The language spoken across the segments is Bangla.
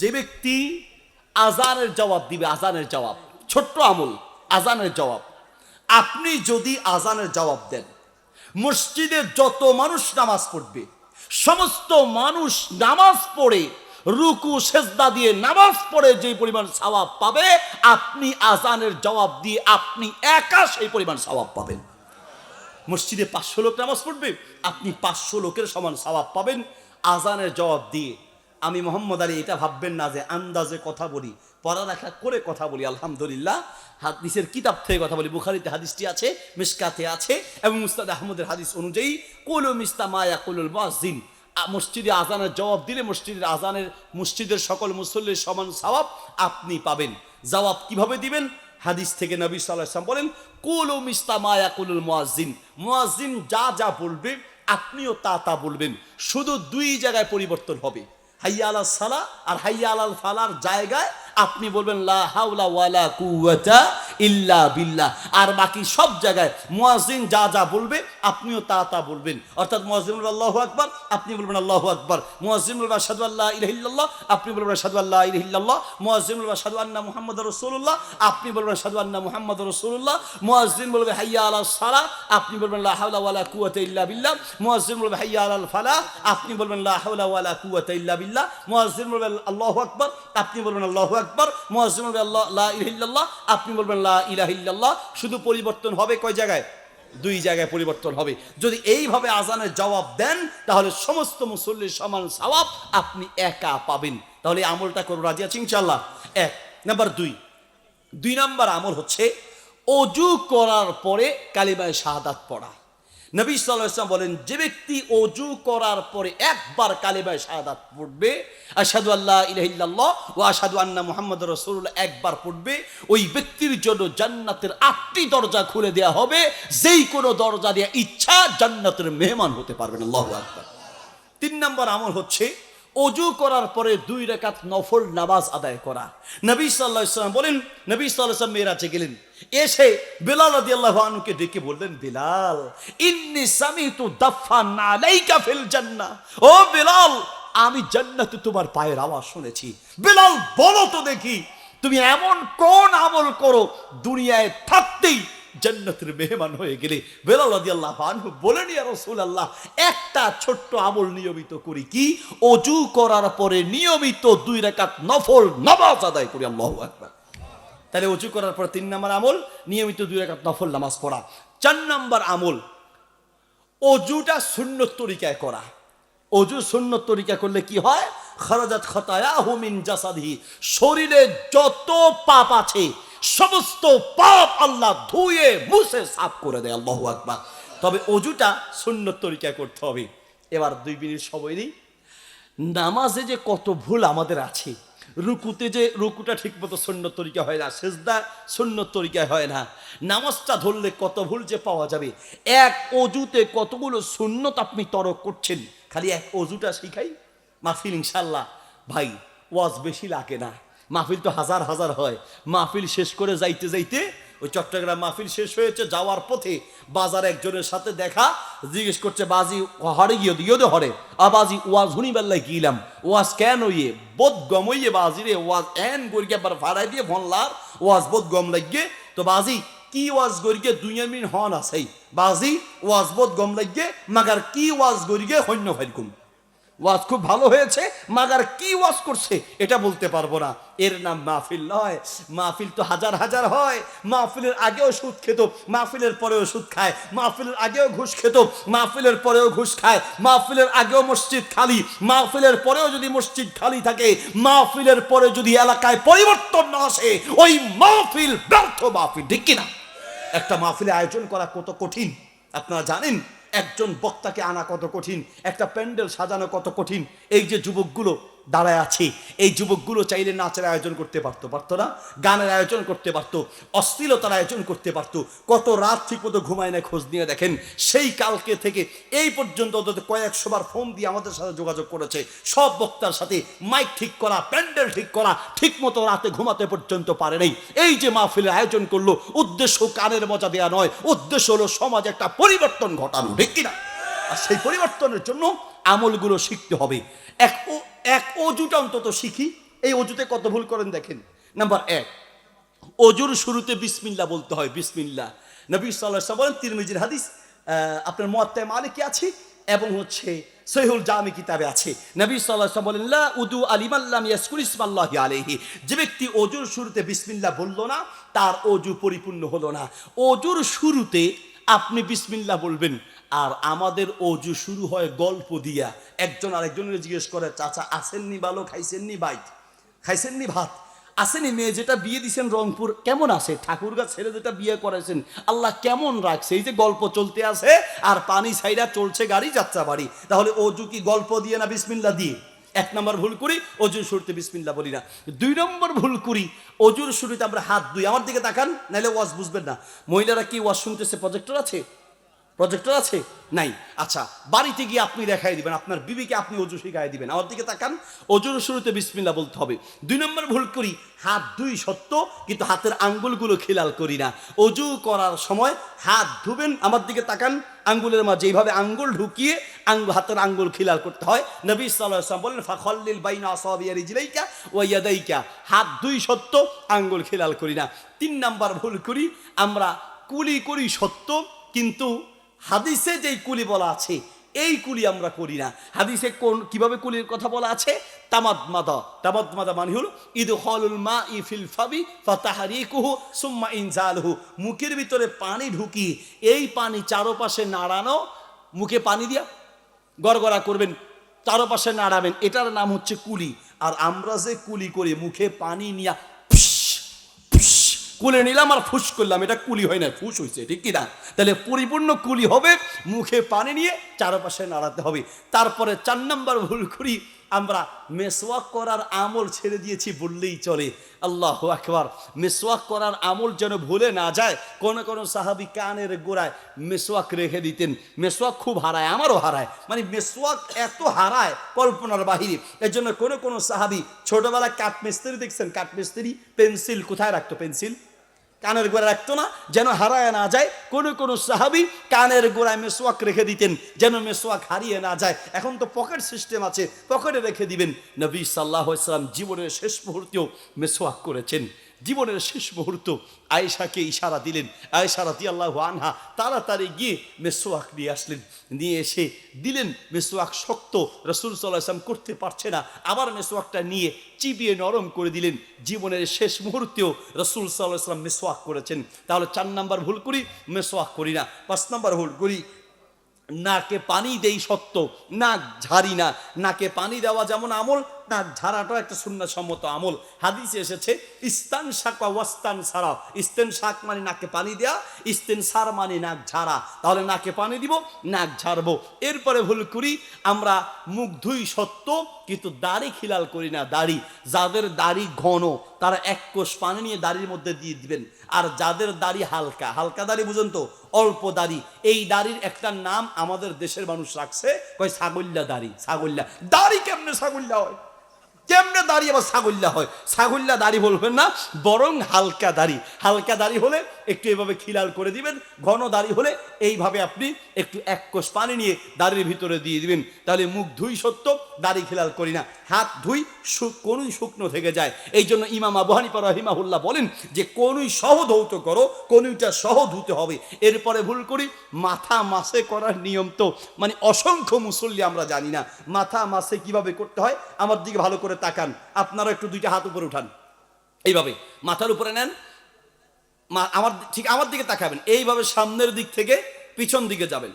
যে ব্যক্তি আজানের জবাব দিবে, আজানের জবাব। ছোট্ট আমল, আজানের জবাব। আপনি যদি আজানের জবাব দেন, মসজিদে যত মানুষ নামাজ পড়বে, সমস্ত মানুষ নামাজ পড়ে, রুকু, সেজদা দিয়ে নামাজ পড়ে যে পরিমাণ সওয়াব পাবে, আপনি আজানের জবাব দিয়ে আপনি একা সেই পরিমাণ সওয়াব পাবেন। মসজিদে পাঁচশো লোক নামাজ পড়বে, আপনি পাঁচশো লোকের সমান সওয়াব পাবেন। আজানের জবাব দিয়ে আমি মোহাম্মদ আলী, এটা ভাববেন না যে আন্দাজে কথা বলি, পড়ালেখা করে কথা বলি, আলহামদুলিল্লাহ। হাদিসের কিতাব থেকে কথা বলি, বুখারিতে হাদিসটি আছে, মিসকাতে আছে, এবং মুস্তাদ আহমদের হাদিস অনুযায়ী, কুলু মিস্তা মায়া কুলুল মুয়াজ্জিন। মসজিদে আজানের জবাব দিলে মসজিদের আজানের মসজিদের সকল মুসল্লির সমান সওয়াব আপনি পাবেন। জবাব কীভাবে দিবেন? হাদিস থেকে নবী সাল্লাহ ইসলাম বলেন, কুলু মিস্তা মায়া কুলুল মুয়াজ্জিন। মুয়াজ্জিন যা যা বলবে, আপনিও তা তা বলবেন। শুধু দুই জায়গায় পরিবর্তন হবে। হাইয়া আলাল সালা আর হাইয়া আলাল ফালার জায়গায় আপনি বলবেন, লা হাওলা ওয়ালা ইল্লা বিল্লাহ। আর বাকি সব জায়গায় মুয়াজ্জিন যা যা বলবে, আপনিও তা তা বলবেন। অর্থাৎ মুয়াজ্জিন বলবে আল্লাহু আকবার। আপনি বলবেন, আল্লাহু আকবার। মুয়াজ্জিন বলবে আশহাদু আল্লা ইলাহা ইল্লাল্লাহ। আপনি বলবেন, আশহাদু আল্লা ইলাহা ইল্লাল্লাহ। মুয়াজ্জিন বলবে আশহাদু আন্না মুহাম্মাদুর রাসূলুল্লাহ। আপনি বলবেন, আশহাদু আন্না মুহাম্মাদুর রাসূলুল্লাহ। বলবে হাইয়া আলাস সালা। আপনি বলবেন, লা হাওলা ওয়ালা কুওয়াতা ইল্লা বিল্লাহ। মুয়াজ্জিন বলবে হাইয়া আলাল ফালাহ আপনি বলবেন, লা হাওলা ওয়ালা কুওয়াতা ইল্লা বিল্লাহ। মুয়াজ্জিন বলবে আল্লাহু আকবার। আপনি বলবেন, আল্লাহু আকবার। মুয়াজ্জিন বলবে আল্লাহ, লা ইলাহা ইল্লাল্লাহ। আপনি বলবেন লা ইলাহা ইল্লাল্লাহ। শুধু পরিবর্তন হবে কয় জায়গায়? দুই জায়গায় পরিবর্তন হবে। যদি এইভাবে আজানের জবাব দেন, তাহলে সমস্ত মুসল্লির সমান সওয়াব আপনি একা পাবেন। তাহলে আমলটা করব রাজি আছি ইনশাল্লাহ এক, নাম্বার দুই। দুই নাম্বার আমল হচ্ছে অজু করার পরে কালিমায় শাহাদাত পড়া। নবী সাল্লাম বলেন, যে ব্যক্তি অজু করার পরে একবার কালিমায় শাহাদাত পড়বে আসাদু আল্লাহ ইলাহিল্লাহ ও আসাদু আন্না মোহাম্মদ রসুল্লাহ একবার পড়বে, ওই ব্যক্তির জন্য জান্নাতের আটটি দরজা খুলে দেয়া হবে। যেই কোনো দরজা দেওয়া ইচ্ছা জান্নাতের মেহমান হতে পারবেন। আল্লাহ আকবর। তিন নম্বর আমল হচ্ছে অজু করার পরে দুই রেখাত নফল নামাজ আদায় করা। নবী সাল্লাহ ইসলাম বলেন, নবী সাল্লাহ ইসলাম মেয়েরাজে গেলেন। এসে বেলাল আদি আল্লাহ আনুকে ডেকে বললেন, বিলাল, ইন্নি সামি তু দফা নালাইকা ফিল জান্নাহ। ও বিলাল, আমি জান্নাতে তোমার পায়ের আওয়াজ শুনেছি। বিলাল, বলো তো দেখি, তুমি এমন কোন আমল করো দুনিয়ায় থাকতেই জান্নাতের মেহমান হয়ে গেলে। বেলাল রাদিয়াল্লাহু আনহু বলেন, ইয়া রাসূলুল্লাহ, একটা ছোট্ট আমল নিয়মিত করি কি? অজু করার পরে নিয়মিত দুই রাকাত নফল নামাজ আদায় করি, আল্লাহু আকবার। তাহলে অজু করার পর তিন নম্বর আমল, নিয়মিত দুই রাকাত নফল নামাজ পড়া। চার নম্বর আমল, অজুটা শূন্য তরিকায় করা। অজু শূন্য তরিকা করলে কি হয়? খরাজাত খতায়া হুমিন জাসাদি শরীরে যত পাপ আছে সমস্ত পাপ আল্লাহ ধুয়ে, মুছে, সাফ করে দেয়, আল্লাহু আকবার। তবে অজুটা সুন্নত তরিকায় করতে হবে। এবার দুই মিনিট সময় নেই। নামাজে যে কত ভুল আমাদের আছে, রুকুতে যে রুকুটা ঠিক মতো সন্ন্য তরিকা হয় না, সেজদা শূন্য তরিকায় হয় না, নামাজটা ধরলে কত ভুল যে পাওয়া যাবে। এক অজুতে কতগুলো সুন্নত আপনি তরক করছেন, খালি এক অজুটা শিখাই, মাহফিল ইনশাল্লাহ ভাই, ওয়াজ বেশি লাগে না। মাহফিল তো হাজার হাজার হয়। মাহফিল শেষ করে যাইতে যাইতে ওই চট্টগ্রাম মাহফিল শেষ হয়েছে, যাওয়ার পথে বাজার একজনের সাথে দেখা, জিজ্ঞেস করছে, বাজি হরে গিয়ে ইয়ে হরে। আ বাজি, ওয়াজ হুনি বেল্লাই গিলাম। ওয়াজ কেন ইয়ে? বোধ গম ইয়ে বাজি রে, ওয়াজ এন গরিকে আবার ফাড়াই দিয়ে ভনলার ওয়াজ বোধ গম লাগে তো বাজি, কি ওয়াজ গরিকে দুনিয়া মিন হন আছেই? বাজি, ওয়াজ বোধ গম লাগে মাগার কি ওয়াজ গরিকে হন্য ফাইকুম ওয়াজ খুব ভালো হয়েছে, মাগার কি ওয়াজ করছে এটা বলতে পারব না। এর নাম মাহফিল নয়। মাহফিল তো হাজার হাজার হয়। মাহফিলের আগেও সুদ খেত, মাহফিলের পরেও সুদ খায়। মাহফিলের আগেও ঘুষ খেত, মাহফিলের পরেও ঘুষ খায়। মাহফিলের আগেও মসজিদ খালি, মাহফিলের পরেও যদি মসজিদ খালি থাকে, মাহফিলের পরে যদি এলাকায় পরিবর্তন না আসে, ওই মাহফিল ব্যর্থ মাহফিল, ঠিক কিনা? একটা মাহফিলে আয়োজন করা কত কঠিন, আপনারা জানেন? একজন বক্তাকে আনা কত কঠিন একটা প্যান্ডেল সাজানো কত কঠিন এই যে যুবকগুলো দাঁড়ায় আছে। এই যুবকগুলো চাইলে নাচের আয়োজন করতে পারতো পারতো না? গানের আয়োজন করতে পারতো, অশ্লীলতার আয়োজন করতে পারতো। কত রাত ঠিক মতো ঘুমায় না খোঁজ নিয়ে দেখেন, সেই কালকে থেকে এই পর্যন্ত অন্তত কয়েকশো বার ফোন দিয়ে আমাদের সাথে যোগাযোগ করেছে। সব বক্তার সাথে মাইক ঠিক করা, প্যান্ডেল ঠিক করা, ঠিক মতো রাতে ঘুমাতে পর্যন্ত পারে নাই। এই যে মাহফিলের আয়োজন করল, উদ্দেশ্য কানের মজা দেওয়া নয়, উদ্দেশ্য হলো সমাজে একটা পরিবর্তন ঘটানো, ঠিক কিনা? আর সেই পরিবর্তনের জন্য আমলগুলো শিখতে হবে। এক এক অজুটা অন্তত শিখি। এই অজুতে কত ভুল করেন দেখেন। নাম্বার এক, অজুর শুরুতে বিসমিল্লা বলতে হয় বিসমিল্লা নবী সাল্লাহ বলেন তিরমিজির হাদিস আপনার মোয়াত্তায় মালিকি আছে? এবং হচ্ছে সহিহুল জামি কিতাবে আছে। নবী সাল্লাহ বলেন, লা উদু আলিমাল্লাম ইয়াসকুল ইসমাল্লাহি আলাইহি। যে ব্যক্তি অজুর শুরুতে বিসমিল্লা বলল না, তার অজু পরিপূর্ণ হলো না। অজুর শুরুতে আপনি বিসমিল্লা বলবেন। আর আমাদের অজু শুরু হয় গল্প দিয়া। একজন আরেকজনের জিজ্ঞেস করে, চাচা, আসেননি ভালো, খাইছেননি বাইক খাইছেননি ভাত। আসেনি, মেয়ে যেটা বিয়ে দিছেন রংপুর, কেমন আছে? ঠাকুরগা ছেলে যেটা বিয়ে করেছেন, আল্লাহ কেমন রাখছে? এই যে গল্প চলতে আছে, আর পানি ছাইরা চলছে গাড়ি যাত্রা বাড়ি। তাহলে অজু কি গল্প দিয়ে না বিসমিল্লা দিয়ে? এক নম্বর ভুল করি, অজুর শুরুতে বিসমিল্লা বলি না। দুই নম্বর ভুল করি, অজুর শুরুতে আমরা হাত দুই আমার দিকে তাকান নাহলে ওয়াজ বুঝবেন না। মহিলারা কি ওয়াজ শুনতেছে? প্রজেক্টর আছে? প্রজেক্টর আছে? নাই। আচ্ছা বাড়িতে গিয়ে আপনি দেখাই দিবেন, আপনার বিবিকে আপনি অজু শিখাই দিবেন। আমার দিকে তাকান, অজুর শুরুতে বিসমিল্লা বলতে হবে। দুই নম্বর ভুল করি, হাত দুই সত্য, কিন্তু হাতের আঙ্গুলগুলো খেলাল করি না। অজু করার সময় হাত ধুবেন, আমার দিকে তাকান, আঙ্গুলের মাঝে এইভাবে আঙ্গুল ঢুকিয়ে আঙ্গুল হাতের আঙ্গুল খিলাল করতে হয়, নবী সাল্লাম বলেন ফাখল্লিল বাইনা আসাবিয়া ওয়া ইয়াদাইকা। হাত দুই সত্য, আঙ্গুল খিলাল করি না। তিন নাম্বার ভুল করি, আমরা কুলি করি সত্য, কিন্তু হাদিসে যেই কুলি বলা আছে, এই কুলি আমরা করি না। হাদিসে কোন, কীভাবে কুলির কথা বলা আছে? তামাদ মাদা তামাদ মাদা মানে হলো ঈদ মা ই ফিল ফাবি ফাতাহারিকুহু সুম্মা মুখের ভিতরে পানি ঢুকি, এই পানি চারোপাশে নাড়ানো, মুখে পানি দিয়া গড়গড়া করবেন, চারোপাশে নাড়াবেন, এটার নাম হচ্ছে কুলি। আর আমরা যে কুলি করি, মুখে পানি নিয়া কুলে নিলাম আর ফুস করলাম। এটা কুলি হয় না ফুস হয়েছে ঠিক কি না? তাহলে পরিপূর্ণ কুলি হবে, মুখে পানি নিয়ে চারপাশে নাড়াতে হবে। তারপরে চার নম্বর ভুল করি আমরা মেসওয়াক করার আমল ছেড়ে দিয়েছি বললেই চলে। আল্লাহ আকবার। মেসওয়াক করার আমল যেন ভুলে না যায়, কোন কোন সাহাবি কানের গোড়ায় মেসওয়াক রেখে দিতেন। মেসওয়াক খুব হারায়, আমারও হারায়। মানে মেসওয়াক এত হারায় কল্পনার বাহিরে। এর জন্য কোনো কোনো সাহাবি ছোটবেলায় কাঠমিস্ত্রি দেখছেন? কাঠমিস্ত্রি পেন্সিল কোথায় রাখতো? পেন্সিল? কানের গোড়া রাখতো না, যেন হারায় না যায়। কোনো কোনো সাহাবি কানের গোড়ায় মেসোয়াক রেখে দিতেন, যেন মেসোয়াক হারিয়ে না যায়। এখন তো পকেট সিস্টেম আছে, পকেটে রেখে দিবেন। নবী সাল্লাহ ইসলাম জীবনের শেষ মুহূর্তেও মেসোয়াক করেছেন। জীবনের শেষ মুহূর্ত আয়েশাকে ইশারা দিলেন। আয়েশা রাতি আল্লাহ আনহা তাড়াতাড়ি গিয়ে মেসোয়াক নিয়ে আসলেন। নিয়ে এসে দিলেন, মেসোয়াক শক্ত, রসুল সাল্লাহ ইসলাম করতে পারছে না। আবার মেসোয়াকটা নিয়ে চিবিয়ে নরম করে দিলেন। জীবনের শেষ মুহূর্তেও রসুল সাল্লাহ ইসলাম মেসোয়াক করেছেন। তাহলে চার নাম্বার ভুল করি, মেসোয়াক করি না। পাঁচ নাম্বার ভুল করি, নাকে পানি দেই সত্য, নাক ঝাড়ি না। নাকে পানি দেওয়া যেমন আমল নাক ঝাড়াটাও একটা সম্মত আমল। হাদিসে এসেছে, ইস্তান শাক বা ওয়াস্তান সারা। ইস্তেন শাক মানে নাকে পানি দেয়া, ইস্তেন সার মানে নাক ঝাড়া। তাহলে নাকে পানি দিব, নাক ঝাড়বো। এরপরে ভুল করি, আমরা মুখ ধুই সত্য, কিন্তু দাড়ি খিলাল করি না দাড়ি। যাদের দাড়ি ঘন, তারা এক কোষ পানি নিয়ে দাড়ির মধ্যে দিয়ে দিবেন। আর যাদের দাড়ি হালকা হালকা দাড়ি বুঝুন তো, অল্প দাড়ি। এই দাড়ির একটা নাম আমাদের দেশের মানুষ রাখছে, কয় ছাগল্যা দাড়ি ছাগল্যা দাড়ি কেমনে ছাগল্যা হয়? কেমনে দাড়ি আবার ছাগল্যা হয়? ছাগল্যা দাড়ি বলবেন না, বরং হালকা দাড়ি। হালকা দাড়ি হলে একটু এভাবে খিলাল করে দিবেন, ঘন দাড়ি হলে এইভাবে আপনি একটু এক কোষ পানি নিয়ে দাড়ির ভিতরে দিয়ে দিবেন। তাহলে মুখ ধুই সত্য, দাড়ি খিলাল করি না। হাত ধুই কোনুই শুকনো থেকে যায়। এই জন্য ইমাম আবু হানিফা রহিমাহুল্লাহ বলেন যে, কোনুই সহ ধৌত করো, কোনুইটা সহ ধুতে হবে। এরপরে ভুল করি, মাথা মাসে করার নিয়ম তো। মানে অসংখ্য মুসল্লি আমরা জানি না। মাথা মাসে কীভাবে করতে হয়? আমার দিকে ভালো করে তাকান। আপনারা একটু দুইটা হাত উপরে উঠান। এইভাবে, মাথার উপরে নেন। আমার ঠিক আমার দিকে তাকাবেন। এইভাবে সামনের দিক থেকে পিছন দিকে যাবেন।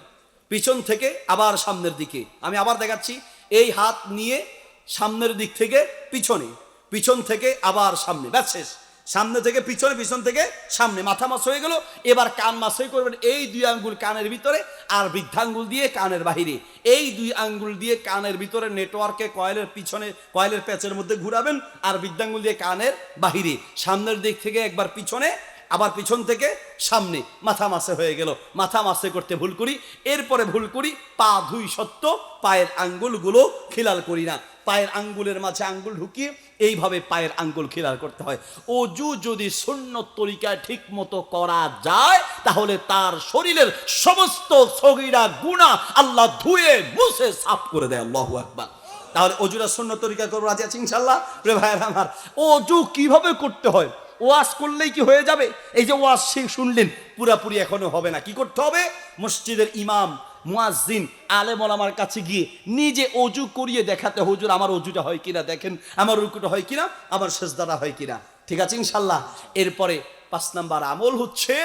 পিছন থেকে আবার সামনের দিকে। আমি আবার দেখাচ্ছি, এই হাত নিয়ে সামনের দিক থেকে পিছনে। পিছন থেকে আবার সামনে। ব্যাস শেষ। সামনে থেকে, পিছনে, পিছন থেকে, সামনে মাথা মাছ হয়ে গেল। এবার কান মাছই করবেন এই দুই আঙ্গুল কানের ভিতরে আর বৃদ্ধাঙ্গুল দিয়ে কানের বাহিরে। এই দুই আঙ্গুল দিয়ে কানের ভিতরে নেটওয়ার্কে কয়েলের পিছনে, কয়েলের প্যাচের মধ্যে ঘুরাবেন আর বৃদ্ধাঙ্গুল দিয়ে কানের বাহিরে। সামনের দিক থেকে একবার পিছনে, আবার পিছন থেকে সামনে। মাথা মাসে হয়ে গেল। মাথা মাসে করতে ভুল করি। এরপরে ভুল করি, পা ধুই সত্য পায়ের আঙ্গুলগুলো খিলাল করি না। পায়ের আঙ্গুলের মাঝে আঙ্গুল ঢুকিয়ে এইভাবে পায়ের আঙ্গুল খিলাল করতে হয়। অজু যদি শূন্য তরিকায় ঠিক মতো করা যায়, তাহলে তার শরীরের সমস্ত সগিরা গুণা আল্লাহ ধুয়ে, মুছে, সাফ করে দেয়। আল্লাহু আকবার। তাহলে অজুরা শূন্য তরিকা করব, রাজি আছে ইনশাল্লাহ রে ভাইয়ের আমার, অজু কীভাবে করতে হয়? ওয়াজ করলেই কি হয়ে যাবে? এই যে ওয়াজ সে শুনলেন, পুরাপুরি এখনও হবে না। কি করতে হবে? মসজিদের ইমাম মুয়াজ্জিন, আলেম ওলামার কাছে গিয়ে নিজে অজু করিয়ে দেখাতে, হুজুর, আমার অজুটা হয় কিনা দেখেন, আমার রুকুটা হয় কিনা, আমার সেজদারা হয় কিনা? ঠিক আছে ইনশাল্লাহ এরপরে পাঁচ নাম্বার আমল হচ্ছে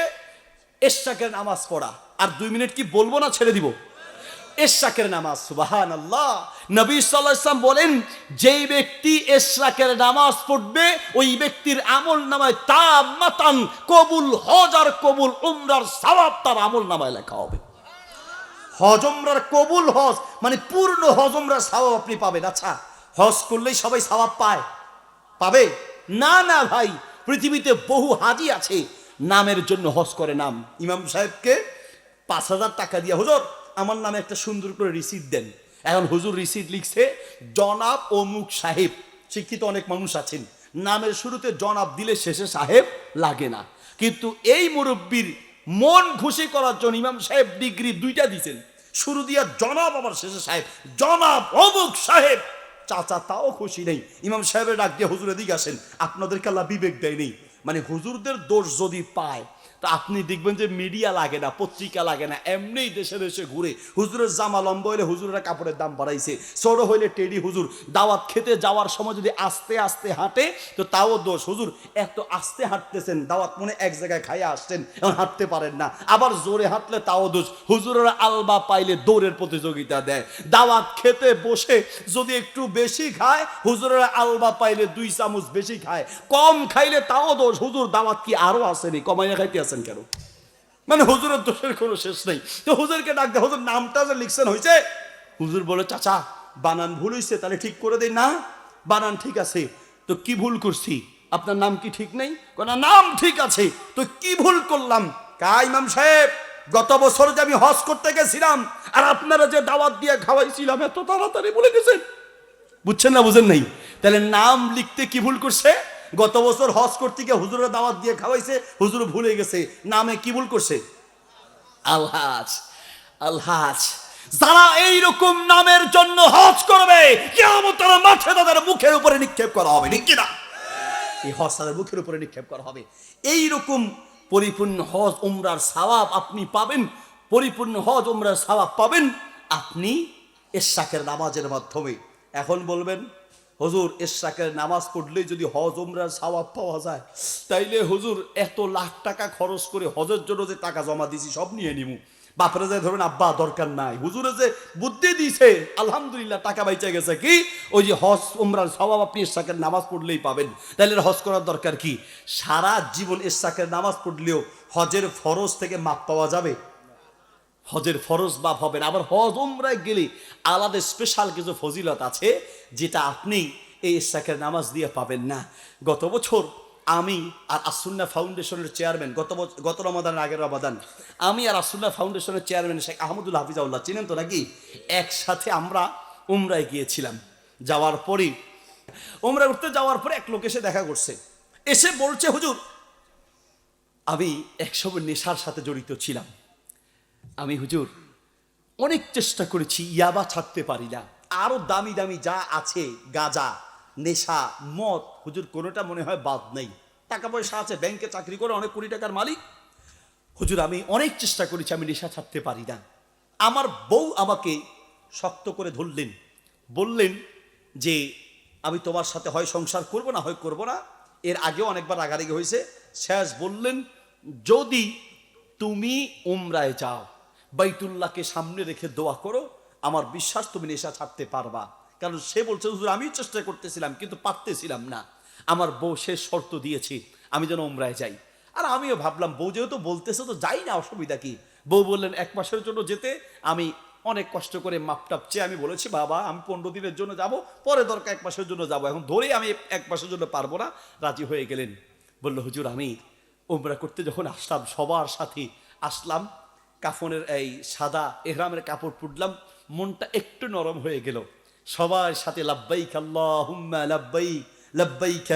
এশাকের নামাজ পড়া। আর দুই মিনিট কি বলব না ছেড়ে দিব? এশাকের নামাজ সুবাহান আল্লাহ নবী সাল্লাহ ইসলাম বলেন, যেই ব্যক্তি এশরাকের নামাজ পড়বে, ওই ব্যক্তির আমল নামায় তামাতান কবুল, হজ আর কবুল, উমরার সওয়াব তার আমল নামায় লেখা হবে। হজমরার কবুল হজ মানে পূর্ণ হজমরার সওয়াব আপনি পাবেন। আচ্ছা হজ করলেই সবাই সওয়াব পায়। পাবে? না না ভাই, পৃথিবীতে বহু হাজি আছে, নামের জন্য হজ করে নাম। ইমাম সাহেবকে পাঁচ হাজার টাকা দিয়ে, হুজুর, আমার নামে একটা সুন্দর করে রিসিট দেন। এখন হুজুর রিসিট লিখছে, জনাব অমুক সাহেব। শিক্ষিত অনেক মানুষ আছেন। নামের শুরুতে জনাব দিলে শেষে সাহেব লাগে না। কিন্তু এই মুরব্বীর মন খুশি করার জন্য ইমাম সাহেব ডিগ্রি দুইটা দিছেন। শুরু দিয়া জনাব, আবার শেষে সাহেব, জনাব, অমুক সাহেব! চাচা তাও খুশি নেই। ইমাম সাহেবের ডাক দিয়ে হুজুরের দিকে আসেন। আপনাদেরকে আল্লাহ বিবেক দেয়নি। মানে হুজুরদের দোষ যদি পায় তা আপনি দেখবেন যে মিডিয়া লাগে না, পত্রিকা লাগে না, এমনিই দেশে দেশে ঘুরে। হুজুরের জামা লম্বা হইলে হুজুরের কাপড়ের দাম বাড়াইছে ছোট হইলে টেডি হুজুর, দাওয়াত খেতে যাওয়ার সময় যদি আস্তে আস্তে হাঁটে, তো তাও দোষ। হুজুর, এত আস্তে হাঁটতেছেন, দাওয়াত মনে এক জায়গায় খাইয়া আসছেন, এখন হাঁটতে পারেন না। আবার জোরে হাঁটলে তাও দোষ। হুজুরের আলবা পাইলে দৌড়ের প্রতিযোগিতা দেয়। দাওয়াত খেতে বসে যদি একটু বেশি খায়, হুজুরের আলবা পাইলে দুই চামচ বেশি খায়। কম খাইলে তাও দোষ। হুজুর, দাওয়াত কি আরও আসেনি কমাইয়া খাইতে আছেন কেন? মানে হুজুরের দোষের কোনো শেষ নেই। তো হুজুরকে ডাক হুজুর নামটা যে লিখছেন হয়েছে হুজুর বলে, চাচা, বানান ভুল হয়েছে তাহলে ঠিক করে দেই। না, বানান ঠিক আছে। তো কি ভুল করছি? আপনার নাম কি ঠিক নেই? কোন নাম ঠিক আছে। তো কি ভুল করলাম? কা ইমাম সাহেব, গত বছর যে আমি হজ করতে গেছিলাম, আর আপনারা যে দাওয়াত দিয়ে খাওয়াইছিলাম, এত তাড়াতাড়ি বলে গেছেন? বুঝছেন না, বুঝেন নাই। তাহলে নাম লিখতে কি ভুল করছে? গত বছর হজ করতে গিয়ে হুজুরের দাওয়াত দিয়ে খাওয়াইছে হুজুর ভুলে গেছে। নামে কি ভুল করছে? আলহাজ আলহাজ। যারা এইরকম নামের জন্য হজ করবে কেমন তারা মাঠে তাদের মুখের উপরে নিক্ষেপ করা হবে ঠিক কিনা? এই হজ তাদের মুখের উপরে নিক্ষেপ করা হবে। এইরকম পরিপূর্ণ হজ উমরার সওয়াব আপনি পাবেন পরিপূর্ণ হজ উমরার সওয়াব পাবেন আপনি এশাকের নামাজের মাধ্যমে। এখন বলবেন হুজুর এশাকের নামাজ পড়লেই যদি হজ উমরার সওয়াব পাওয়া যায়, তাইলে হুজুর এত লাখ টাকা খরচ করে হজের জন্য যে টাকা জমা দিছি, সব নিয়ে নিমু। বাপরে যে ধরুন, আব্বা, দরকার নাই। হুজুরে যে বুদ্ধি দিছে, আলহামদুলিল্লাহ, টাকা বাইচা গেছে কি? ওই যে হজ উমরার স্বভাব আপনি ইশাকের নামাজ পড়লেই পাবেন। তাহলে হজ করার দরকার কি? সারা জীবন ইশাকের নামাজ পড়লেও হজের ফরজ থেকে মাপ পাওয়া যাবে। হজের ফরজ বাপ হবে না। আবার হজ, উমরায় গেলে আলাদা স্পেশাল কিছু ফজিলত আছে যেটা আপনি এই ইশাকের নামাজ দিয়ে পাবেন না। গত বছর আমি আর আসুন্না ফাউন্ডেশনের চেয়ারম্যান, গত গত রমাদান আগের রমাদান, আমি আর আসুন্না ফাউন্ডেশনের চেয়ারম্যান শেখ আহমদুল হাফিজাউল্লাহ, চিনেন তো নাকি? একসাথে আমরা উমরায় গিয়েছিলাম। যাওয়ার পরেই উমরা উঠতে যাওয়ার পরে এক লোক এসে দেখা করছে। এসে বলছে, হুজুর, আমি একসময় নেশার সাথে জড়িত ছিলাম। আমি হুজুর, অনেক চেষ্টা করেছি, ইয়াবা ছাড়তে পারি না। আরও দামি দামি যা আছে, গাজা, নেশা, মদ, হুজুর, কোনোটা মনে হয় বাদ নেই। টাকা পয়সা আছে, ব্যাংকে চাকরি করে অনেক কোটি টাকার মালিক। হুজুর, আমি অনেক চেষ্টা করেছি, আমি নেশা ছাড়তে পারি না। আমার বউ আমাকে শক্ত করে ধরলেন। বললেন যে, আমি তোমার সাথে হয় সংসার করব না, হয় করব না। এর আগেও অনেকবার রাগারাগি হয়েছে। শেষ বললেন, যদি তুমি উমরায় যাও বাইতুল্লাহকে সামনে রেখে দোয়া করো। আমার বিশ্বাস তুমি নেশা ছাড়তে পারবা। কারণ সে বলছে, হুজুর আমি চেষ্টা করতেছিলাম, কিন্তু পারতেছিলাম না। আমার বউ শেষ শর্ত দিয়েছি, আমি যেন উমরায় যাই। আর আমিও ভাবলাম, বউ যেহেতু বলতেছে তো যাই না, অসুবিধা কি? বউ বললেন, এক মাসের জন্য যেতে, আমি অনেক কষ্ট করে মাপটাপ চেয়ে আমি বলেছি, বাবা, আমি পনেরো দিনের জন্য যাব, পরে দরকার এক মাসের জন্য যাব। এখন ধরেই আমি এক মাসের জন্য পারব না। রাজি হয়ে গেলেন। বলল, হুজুর, আমি উমরা করতে যখন আসলাম, সবার সাথে আসলাম কাফনের এই সাদা এহরামের কাপড় পুডলাম মনটা একটু নরম হয়ে গেল। সবার সাথে লাব্বাইক আল্লাহুম্মা লাব্বাইক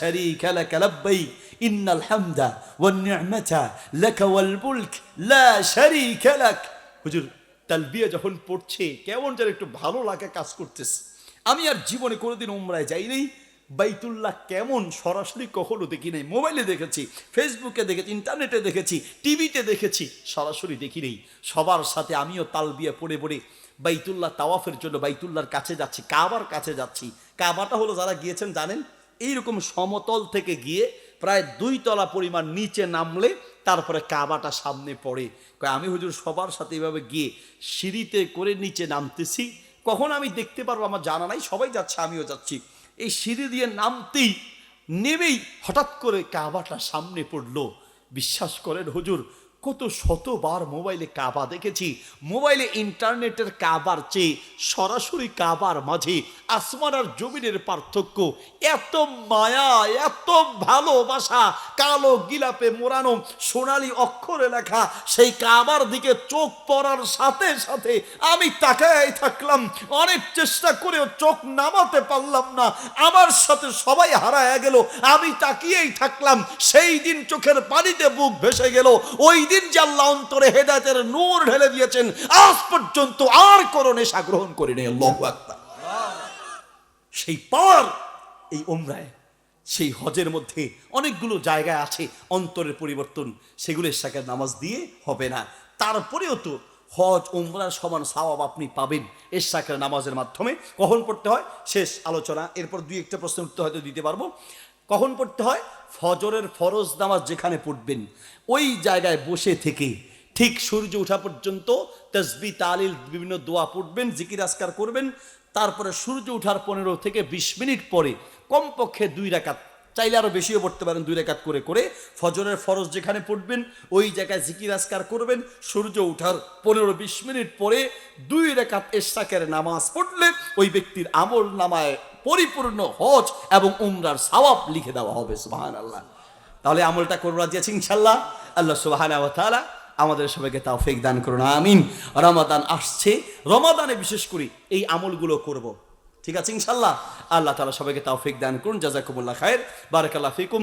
শারীকা লাক লাব্বাইক, ইন্নাল হামদা ওয়ান নি'মাতা লাক ওয়াল মুলক, লা শারীকা লাক। হুজুর, তালবিয়া যখন পড়ছে, কেমন যেন একটু ভালো লাগে কাজ করতেছে। আমি আর জীবনে কোনোদিন উমরায় যাইনি বাইতুল্লাহ কেমন? সরাসরি কখনো দেখি নাই। মোবাইলে দেখেছি, ফেসবুকে দেখেছি, ইন্টারনেটে দেখেছি, টিভিতে দেখেছি, সরাসরি দেখি নেই। সবার সাথে আমিও তাল বিয়ে পড়ে পড়ে বাইতুল্লাহ তাওয়াফের জন্য বাইতুল্লাহর কাছে যাচ্ছি, কাবার কাছে যাচ্ছি। কাবাটা হলো যারা গিয়েছেন জানেন, এইরকম সমতল থেকে গিয়ে প্রায় দুই তলা পরিমাণ নিচে নামলে তারপরে কাবাটা সামনে পড়ে। আমি হুজুর সবার সাথে এভাবে গিয়ে সিঁড়িতে করে নিচে নামতেছি। কখন আমি দেখতে পারব আমার জানা নাই, সবাই যাচ্ছে, আমিও যাচ্ছি। এই সিঁড়ি দিয়ে নামতেই নেমেই হঠাৎ করে কাবাটা সামনে পড়ল। বিশ্বাস করেন হুজুর কত শতবার মোবাইলে কাবা দেখেছি। মোবাইলে ইন্টারনেটের কাবার চেয়ে সরাসরি কাবার মাঝে আসমান আর জমিনের পার্থক্য এত মায়া, এত ভালোবাসা, কালো গিলাপে মোড়ানো সোনালি অক্ষরে লেখা সেই কাবার দিকে চোখ পড়ার সাথে সাথে আমি তাকাই থাকলাম। অনেক চেষ্টা করেও চোখ নামাতে পারলাম না। আমার সাথে সবাই হারায় গেল। আমি তাকিয়েই থাকলাম। সেই দিন চোখের পানিতে বুক ভেসে গেল। ওই দিন যে আল্লাহ অন্তরে হেদায়তের নূর ঢেলে দিয়েছেন, আজ পর্যন্ত আর কোনো নেশা গ্রহণ করিনি, আল্লাহু আকবার। সেই পার এই ওমরায় সেই হজের মধ্যে অনেকগুলো জায়গায় আছে অন্তরের পরিবর্তন, সেগুলোর সাথে নামাজ দিয়ে হবে না। তারপরেও তো হজ ওমরার সমান সাওয়াব আপনি পাবেন এর সাকের নামাজের মাধ্যমে। কখন পড়তে হয়? শেষ আলোচনা। এরপর দুই একটা প্রশ্নের উত্তর হয়তো দিতে পারব। কখন পড়তে হয়? ফজরের ফরজ নামাজ যেখানে পড়বেন, ওই জায়গায় বসে থেকে ঠিক সূর্য ওঠা পর্যন্ত তসবি তালিল, বিভিন্ন দোয়া পড়বেন, জিকির আসকার করবেন। তারপরে সূর্য ওঠার পনেরো থেকে বিশ মিনিট পরে কমপক্ষে দুই রাকাত, চাইলে আরও বেশিও পড়তে পারেন, দুই রেখাত করে করে ফজরের ফরজ যেখানে পড়বেন, ওই জায়গায় জিকির আসকার করবেন। সূর্য ওঠার পনেরো বিশ মিনিট পরে দুই রেখাত এশাকের নামাজ পড়লে ওই ব্যক্তির আমল নামায় পরিপূর্ণ হজ এবং উমরার সওয়াব লিখে দেওয়া হবে সুবাহান আল্লাহ তাহলে আমলটা করব রাজি আছি ইনশাল্লাহ আল্লাহ সুবাহান তালা আমাদের সবাইকে তাও ফেক দান করুন, আমিন। রমাদান আসছে, রমাদানে বিশেষ করে এই আমলগুলো করব। ঠিক আছে ইনশাল্লাহ আল্লাহ তালা সবাইকে তাও ফেক দান করুন, জাজাকুমুল্লাহ খায়ের। বারাকাল্লাহ ফিকুম।